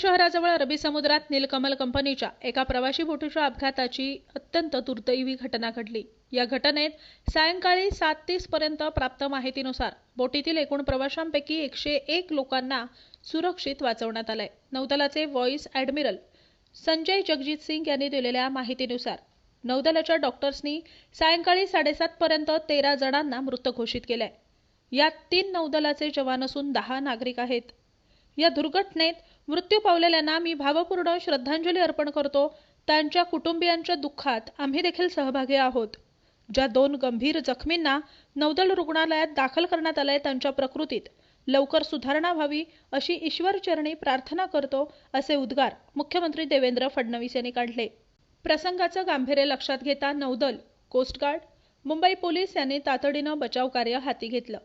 शहराजवळ अरबी समुद्रात नीलकमल कंपनीच्या एका प्रवाशी बोटीच्या अपघाताची अत्यंत दुर्दैवी घटना घडली. या घटनेत सायंकाळी सात तीस पर्यंत प्राप्त माहितीनुसार बोटीतील एकूण प्रवाशांपैकी एकशे एक लोकांना सुरक्षित वाचवण्यात आलंय. नौदलाचे व्हॉइस ॲडमिरल संजय जगजित सिंग यांनी दिलेल्या माहितीनुसार नौदलाच्या डॉक्टर्सनी सायंकाळी साडेसात पर्यंत तेरा जणांना मृत घोषित केलंय. यात तीन नौदलाचे जवान असून दहा नागरिक आहेत. या दुर्घटनेत मृत्यू पावलेल्यांना मी भावपूर्ण श्रद्धांजली अर्पण करतो. त्यांच्या कुटुंबियांच्या दुःखात आम्ही देखील सहभागी आहोत. ज्या दोन गंभीर जखमींना नौदल रुग्णालयात दाखल करण्यात आलंय त्यांच्या प्रकृतीत लवकर सुधारणा व्हावी अशी ईश्वरचरणी प्रार्थना करतो असे उद्गार मुख्यमंत्री देवेंद्र फडणवीस यांनी काढले. प्रसंगाचं गांभीर्य लक्षात घेता नौदल कोस्टगार्ड मुंबई पोलीस यांनी तातडीनं बचाव कार्य हाती घेतलं.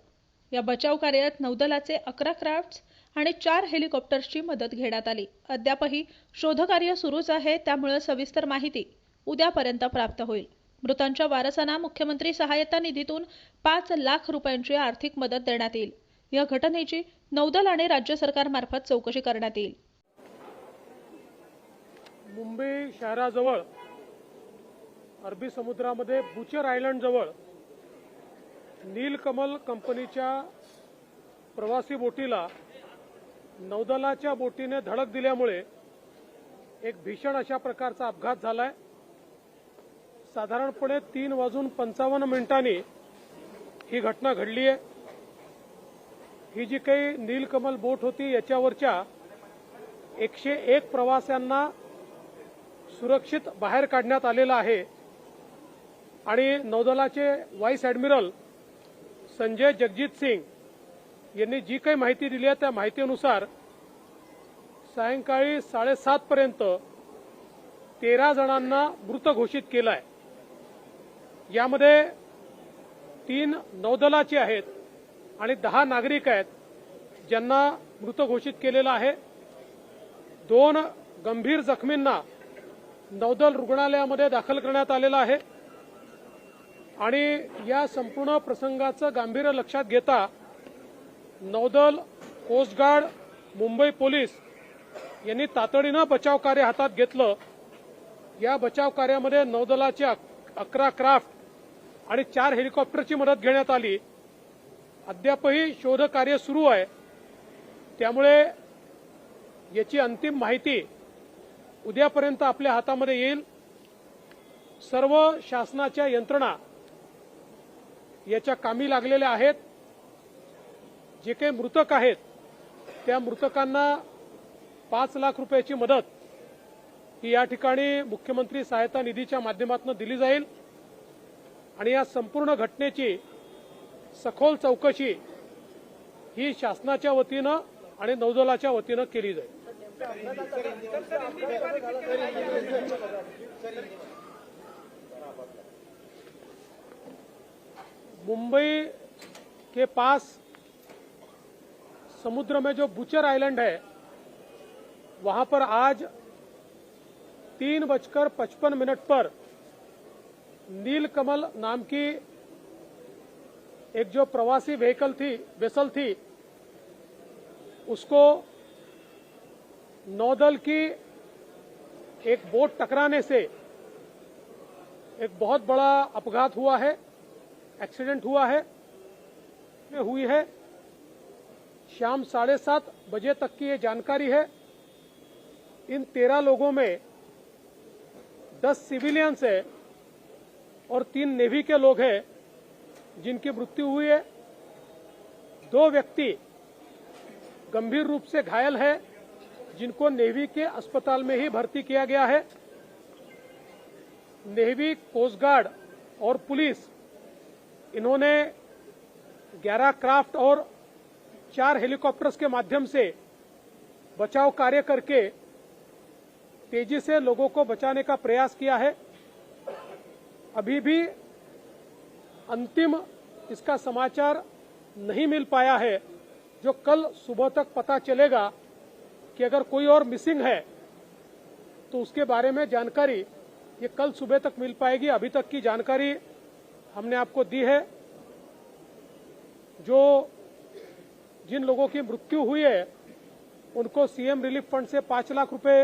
या बचाव कार्यात नौदलाचे अकरा क्राफ्ट्स आणि चार हेलिकॉप्टर्सची मदत घेण्यात आली. अद्यापही शोधकार्य सुरूच आहे त्यामुळे सविस्तर माहिती उद्यापर्यंत प्राप्त होईल. मृतांच्या वारसांना मुख्यमंत्री सहायता निधीतून पाच लाख रुपयांची आर्थिक मदत देण्यात येईल. या घटनेची नौदल आणि राज्य सरकारमार्फत चौकशी करण्यात येईल. मुंबई शहराजवळ अरबी समुद्रामध्ये बुचर आयलंड जवळ नीलकमल कंपनीच्या प्रवासी बोटीला नौदलाच्या बोटीने धडक दिल्यामुळे एक भीषण अशा प्रकारचा अपघात झालाय. साधारणपणे तीन वाजून पंचावन्न मिनिटांनी ही घटना घडली आहे ही जी काही नीलकमल बोट होती याच्यावरच्या एकशे एक प्रवाशांना सुरक्षित बाहेर काढण्यात आलेलं आहे. आणि नौदलाचे व्हाईस ॲडमिरल संजय जगजित सिंग यांनी जी काही माहिती दिली आहे त्या माहितीनुसार सायंकाळी साडेसात पर्यंत तेरा जणांना मृत घोषित केलं आहे यामध्ये तीन नौदलाचे आहेत आणि दहा नागरिक आहेत ज्यांना मृत घोषित केलेलं आहे. दोन गंभीर जखमींना नौदल रुग्णालयामध्ये दाखल करण्यात आलेलं आहे. आणि या संपूर्ण प्रसंगाचं गांभीर्य लक्षात घेता नौदल कोस्टगार्ड मुंबई पोलीस यांनी तातडीनं बचाव कार्य हातात घेतलं. या बचाव कार्यामध्ये नौदलाचे अकरा क्राफ्ट आणि चार हेलिकॉप्टरची मदत घेण्यात आली. अद्यापही शोध कार्य सुरू आहे. त्यामुळे याची अंतिम माहिती उद्यापर्यंत आपल्या हातामध्ये येईल. सर्व शासनाच्या यंत्रणा याच्या कामी लागलेल्या आहेत. जे काही मृतक आहेत त्या मृतकांना पाच लाख रुपयाची मदत ही या ठिकाणी मुख्यमंत्री सहायता निधीच्या माध्यमातून दिली जाईल. आणि या संपूर्ण घटनेची सखोल चौकशी ही शासनाच्या वतीनं आणि नौदलाच्या वतीनं केली जाईल. मुंबई के पास समुद्र में जो बुचर आइलैंड है, वहाँ पर आज तीन बजकर पचपन मिनट पर नीलकमल नाम की एक जो प्रवासी व्हीकल थी, वेसल थी, उसको नौदल की एक बोट टकराने से एक बहुत बड़ा अपघात हुआ है, एक्सीडेंट हुआ है हुई है। शाम साढ़े सात बजे तक की ये जानकारी है। इन तेरह लोगों में दस सिविलियंस है और तीन नेवी के लोग हैं जिनकी मृत्यु हुई है। दो व्यक्ति गंभीर रूप से घायल है, जिनको नेवी के अस्पताल में ही भर्ती किया गया है। नेवी कोस्ट गार्ड और पुलिस, इन्होंने 11 क्राफ्ट और चार हेलीकॉप्टर्स के माध्यम से बचाव कार्य करके तेज़ी से लोगों को बचाने का प्रयास किया है। अभी भी अंतिम इसका समाचार नहीं मिल पाया है, जो कल सुबह तक पता चलेगा कि अगर कोई और मिसिंग है तो उसके बारे में जानकारी ये कल सुबह तक मिल पाएगी। अभी तक की जानकारी हमने आपको दी है, जो जिन लोगों की मृत्यु हुई है उनको सीएम रिलीफ फंड से पांच लाख रुपए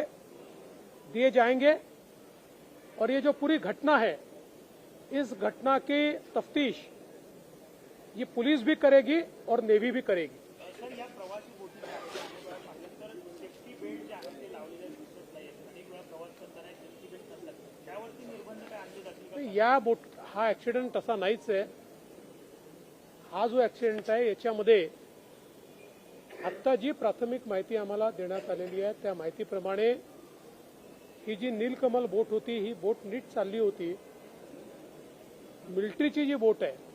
दिए जाएंगे। और ये जो पूरी घटना है इस घटना की तफ्तीश ये पुलिस भी करेगी और नेवी भी करेगी। सर या प्रवासी बोटी ज्या आहेत त्याच्यामध्ये पाहिलं तर सेफ्टी बेल्ट जे आहेत ते लावलेले दिसत नाहीत अनेक वेळा प्रवास करताना सेफ्टी बेल्ट नसतात त्यावरती निर्बंध काय आणले जातील का तर या बोट हा ऍक्सिडेंट तसा नाहीच आहे. हा जो ऍक्सिडेंट आहे याच्यामध्ये आत्ता जी प्राथमिक माहिती आम्हाला देण्यात आलेली आहे त्या माहितीप्रमाणे ही जी नीलकमल बोट होती ही बोट नीट चालली होती. मिलिटरीची जी बोट आहे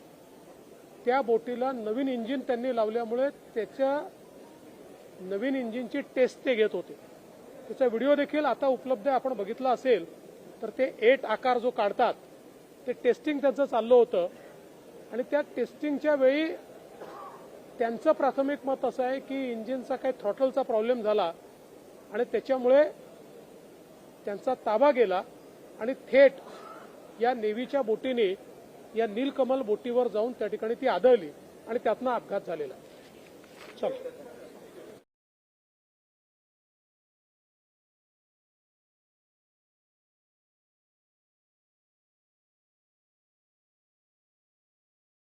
त्या बोटीला नवीन इंजिन त्यांनी लावल्यामुळे त्याच्या नवीन इंजिनची टेस्ट ते घेत होते. त्याचा व्हिडिओ देखील आता उपलब्ध आहे आपण बघितला असेल तर ते एट आकार जो काढतात ते टेस्टिंग त्यांचं चाललं होतं. आणि त्या टेस्टिंगच्या वेळी त्यांचं प्राथमिक मत असं आहे की इंजिनचा काही थ्रॉटलचा प्रॉब्लेम झाला आणि त्याच्यामुळे त्यांचा ताबा गेला आणि थेट या नेव्हीच्या बोटीने या नीलकमल बोटीवर जाऊन त्या ठिकाणी ती आदळली आणि त्यातनं अपघात झालेला. चल.